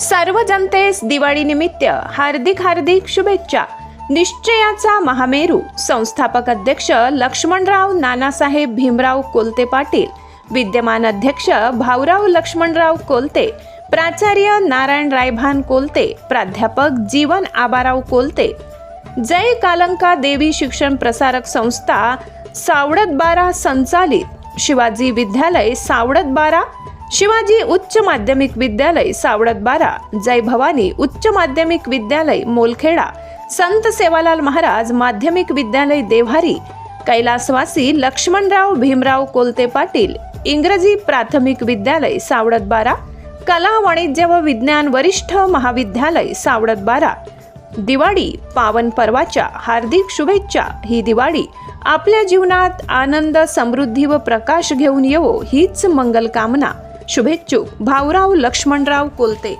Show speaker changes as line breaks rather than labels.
सर्व जनतेस दिवाळीनिमित्त हार्दिक हार्दिक शुभेच्छा. निश्चयाचा महामेरू. संस्थापक अध्यक्ष लक्ष्मणराव नानासाहेब भीमराव कोलते पाटील. विद्यमान अध्यक्ष भाऊराव लक्ष्मणराव कोलते. प्राचार्य नारायण रायभान कोलते. प्राध्यापक जीवन आबाराव कोलते. जय कालंका देवी शिक्षण प्रसारक संस्था सावडत बारा संचालित. शिवाजी विद्यालय सावडत बारा शिवाजी उच्च माध्यमिक विद्यालय सावडत बारा जय भवानी उच्च माध्यमिक विद्यालय मोलखेडा संत सेवालाल महाराज माध्यमिक विद्यालय देव्हारी कैलासवासी लक्ष्मणराव भीमराव कोलते पाटील इंग्रजी प्राथमिक विद्यालय सावडत बारा कला वाणिज्य व विज्ञान वरिष्ठ महाविद्यालय सावडत बारा. दिवाळी पावन पर्वाच्या हार्दिक शुभेच्छा. ही दिवाळी आपल्या जीवनात आनंद समृद्धी व प्रकाश घेऊन येवो हीच मंगल कामना. शुभेच्छुक भाऊराव लक्ष्मणराव कोलते.